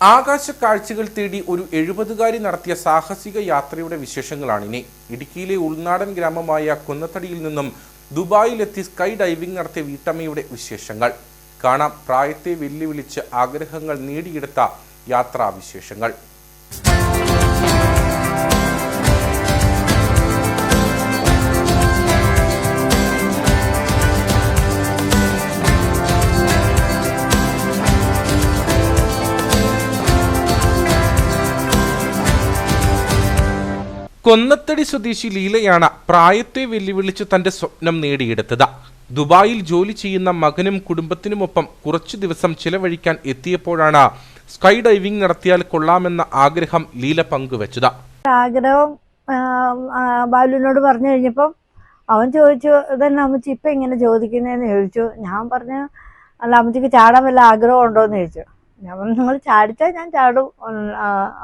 ആകാശ കാഴ്ചകൾ തേടി ഒരു എഴുപതുകാരി നടത്തിയ സാഹസിക യാത്രയുടെ വിശേഷങ്ങളാണ് ഇനി ഇടുക്കിയിലെ ഉൾനാടൻ ഗ്രാമമായ കുന്നത്തടിയിൽ നിന്നും ദുബായിലെത്തി സ്കൈ ഡൈവിംഗ് നടത്തിയ വീട്ടമ്മയുടെ വിശേഷങ്ങൾ. കാണാം പ്രായത്തെ വെല്ലുവിളിച്ച് ആഗ്രഹങ്ങൾ നേടിയെടുത്ത യാത്രാ കൊന്നത്തടി സ്വദേശി ലീലയാണ് പ്രായത്തെ വെല്ലുവിളിച്ച് തന്റെ സ്വപ്നം നേടിയെടുത്തത്. ദുബായിൽ ജോലി ചെയ്യുന്ന മകനും കുടുംബത്തിനുമൊപ്പം കുറച്ചു ദിവസം ചിലവഴിക്കാൻ എത്തിയപ്പോഴാണ് സ്കൈ ഡൈവിംഗ് നടത്തിയാൽ കൊള്ളാമെന്ന ആഗ്രഹം ലീല പങ്കുവച്ചത്. ആഗ്രഹം ബാലുവിനോട് പറഞ്ഞു കഴിഞ്ഞപ്പം അവൻ ചോദിച്ചു ഇതന്നെ അമ്മച്ചി ഇപ്പം ഇങ്ങനെ ചോദിക്കുന്നതെന്ന് ചോദിച്ചു. ഞാൻ പറഞ്ഞു അല്ല അമ്മച്ചിക്ക് ചാടാൻ വല്ല ആഗ്രഹം ഉണ്ടോ എന്ന് ചോദിച്ചു. ഞാൻ പറഞ്ഞു നിങ്ങൾ ചാടിച്ചാൽ ഞാൻ ചാടും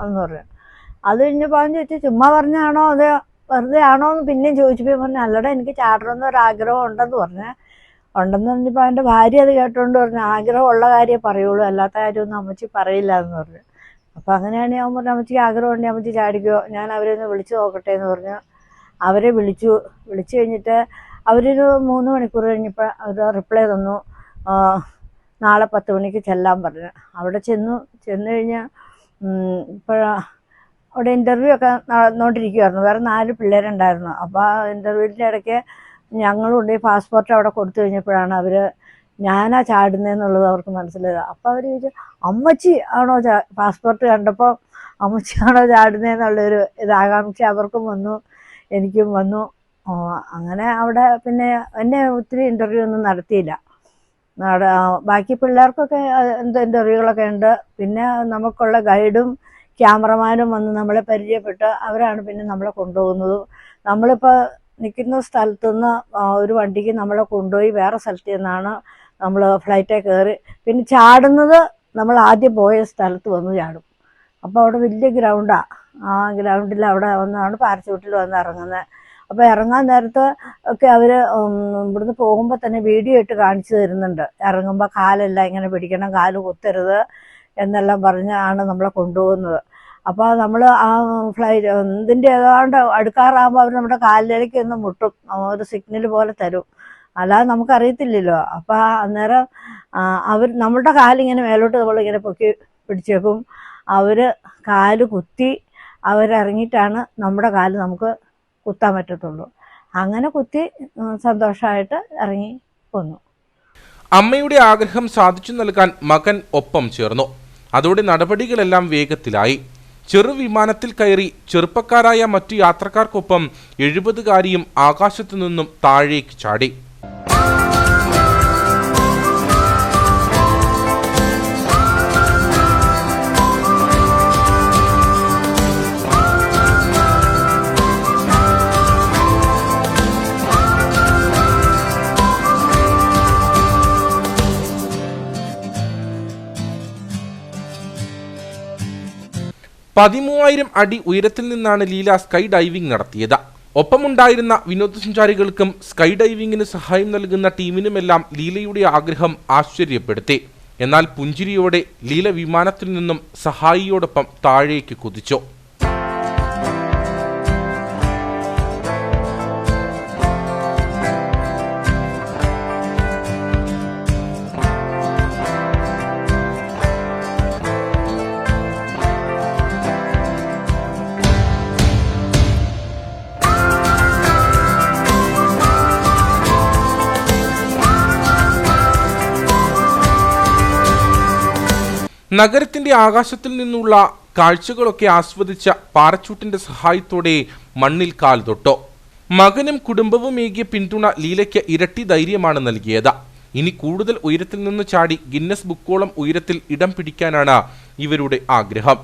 എന്ന് പറഞ്ഞു. അത് കഴിഞ്ഞപ്പോൾ അവൻ ചോദിച്ചു ചുമ്മാ പറഞ്ഞാണോ അത് വെറുതെ ആണോ? എന്ന് പിന്നെയും ചോദിച്ചപ്പോൾ പറഞ്ഞു അല്ലടാ എനിക്ക് ചാടണമെന്ന് ആഗ്രഹം ഉണ്ടെന്ന് പറഞ്ഞു. ഉണ്ടെന്ന് പറഞ്ഞപ്പോൾ അവന്റെ ഭാര്യ അത് കേട്ടോണ്ട് പറഞ്ഞു ആഗ്രഹം ഉള്ള കാര്യം പറയുള്ളൂ അല്ലാത്ത കാര്യമൊന്നും അമ്മച്ചി പറയില്ല എന്ന് പറഞ്ഞു. അപ്പോൾ അങ്ങനെയാണ് ഞാൻ പറഞ്ഞു അമ്മച്ചിക്ക് ആഗ്രഹം ഉണ്ടെങ്കിൽ അമ്മച്ചി ചാടിക്കോ ഞാൻ അവരെ ഒന്ന് വിളിച്ചു നോക്കട്ടെ എന്ന് പറഞ്ഞു. അവരെ വിളിച്ചു. വിളിച്ചു കഴിഞ്ഞിട്ട് അവരൊരു മൂന്ന് മണിക്കൂർ കഴിഞ്ഞപ്പോൾ അവർ റിപ്ലൈ തന്നു. നാളെ പത്ത് മണിക്ക് ചെല്ലാൻ പറഞ്ഞു. അവിടെ ചെന്നു ചെന്നു കഴിഞ്ഞാൽ ഇപ്പോഴാ അവിടെ ഇന്റർവ്യൂ ഒക്കെ നടന്നുകൊണ്ടിരിക്കുമായിരുന്നു വേറെ നാല് പിള്ളേരുണ്ടായിരുന്നു. അപ്പോൾ ആ ഇന്റർവ്യൂവിന്റെ ഇടയ്ക്ക് ഞങ്ങളും ഈ പാസ്പോർട്ട് അവിടെ കൊടുത്തു കഴിഞ്ഞപ്പോഴാണ് അവർ ഞാനാ ചാടുന്നതെന്നുള്ളത് അവർക്ക് മനസ്സിലായത്. അപ്പോൾ അവർ ചോദിച്ചു അമ്മച്ചി ആണോ പാസ്പോർട്ട് കണ്ടപ്പോൾ അമ്മച്ചി ആണോ ചാടുന്നതെന്നുള്ളൊരു ഇത് ആകാംക്ഷ അവർക്കും വന്നു എനിക്കും വന്നു. അങ്ങനെ അവിടെ പിന്നെ എന്നെ ഒത്തിരി ഇന്റർവ്യൂ ഒന്നും നടത്തിയില്ല. ബാക്കി പിള്ളേർക്കൊക്കെ എന്തോ ഇന്റർവ്യൂകളൊക്കെ ഉണ്ട്. പിന്നെ നമുക്കുള്ള ഗൈഡും ക്യാമറമാനും വന്ന് നമ്മളെ പരിചയപ്പെട്ട് അവരാണ് പിന്നെ നമ്മളെ കൊണ്ടുപോകുന്നതും. നമ്മളിപ്പോൾ നിൽക്കുന്ന സ്ഥലത്തു നിന്ന് ഒരു വണ്ടിക്ക് നമ്മളെ കൊണ്ടുപോയി വേറെ സ്ഥലത്ത് നിന്നാണ് നമ്മൾ ഫ്ലൈറ്റിൽ കയറി. പിന്നെ ചാടുന്നത് നമ്മൾ ആദ്യം പോയ സ്ഥലത്ത് വന്ന് ചാടും. അപ്പോൾ അവിടെ വലിയ ഗ്രൗണ്ടാണ് ആ ഗ്രൗണ്ടിൽ അവിടെ വന്നാണ് പാരച്ചൂട്ടിൽ വന്ന് ഇറങ്ങുന്നത് അപ്പോൾ ഇറങ്ങാൻ നേരത്ത് ഒക്കെ അവർ ഇവിടുന്ന് പോകുമ്പോൾ തന്നെ വീഡിയോ ഇട്ട് കാണിച്ചു തരുന്നുണ്ട്. ഇറങ്ങുമ്പോൾ കാലെല്ലാം ഇങ്ങനെ പിടിക്കണം കാൽ കുത്തരുത് എന്നെല്ലാം പറഞ്ഞാണ് നമ്മളെ കൊണ്ടുപോകുന്നത്. അപ്പോൾ നമ്മൾ ആ ഫ്ലൈറ്റ് ഇതിന്റെ ഏതാണ്ട് അടുക്കാറാകുമ്പോൾ അവർ നമ്മുടെ കാലിലേക്ക് ഒന്ന് മുട്ടും. ഒരു സിഗ്നൽ പോലെ തരും. അല്ലാതെ നമുക്കറിയത്തില്ലല്ലോ. അപ്പോൾ അന്നേരം അവർ നമ്മുടെ കാലിങ്ങനെ മേലോട്ട് നമ്മളിങ്ങനെ പൊക്കി പിടിച്ചേക്കും. അവർ കാൽ കുത്തി അവരിറങ്ങിയിട്ടാണ് നമ്മുടെ കാൽ നമുക്ക് കുത്താൻ പറ്റത്തുള്ളൂ. അങ്ങനെ കുത്തി സന്തോഷമായിട്ട് ഇറങ്ങി പോന്നു. അമ്മയുടെ ആഗ്രഹം സാധിച്ചു നൽകാൻ മകൻ ഒപ്പം ചേർന്നു. അതോടെ നടപടികളെല്ലാം വേഗത്തിലായി. ചെറുവിമാനത്തിൽ കയറി ചെറുപ്പക്കാരായ മറ്റു യാത്രക്കാർക്കൊപ്പം എഴുപതുകാരിയും ആകാശത്തു നിന്നും താഴേക്ക് ചാടി. പതിമൂവായിരം അടി ഉയരത്തിൽ നിന്നാണ് ലീല സ്കൈ ഡൈവിംഗ് നടത്തിയത്. ഒപ്പമുണ്ടായിരുന്ന വിനോദസഞ്ചാരികൾക്കും സ്കൈ ഡൈവിംഗിന് സഹായം നൽകുന്ന ടീമിനുമെല്ലാം ലീലയുടെ ആഗ്രഹം ആശ്ചര്യപ്പെടുത്തി. എന്നാൽ പുഞ്ചിരിയോടെ ലീല വിമാനത്തിൽ നിന്നും സഹായിയോടൊപ്പം താഴേക്ക് കുതിച്ചു. നഗരത്തിന്റെ ആകാശത്തിൽ നിന്നുള്ള കാഴ്ചകളൊക്കെ ആസ്വദിച്ച പാറച്ചൂട്ടിന്റെ സഹായത്തോടെ മണ്ണിൽ കാൽ തൊട്ടു. മകനും കുടുംബവും ഏകിയ പിന്തുണ ലീലയ്ക്ക് ഇരട്ടി ധൈര്യമാണ് നൽകിയത്. ഇനി കൂടുതൽ ഉയരത്തിൽ നിന്ന് ചാടി ഗിന്നസ് ബുക്കോളം ഉയരത്തിൽ ഇടം പിടിക്കാനാണ് ഇവരുടെ ആഗ്രഹം.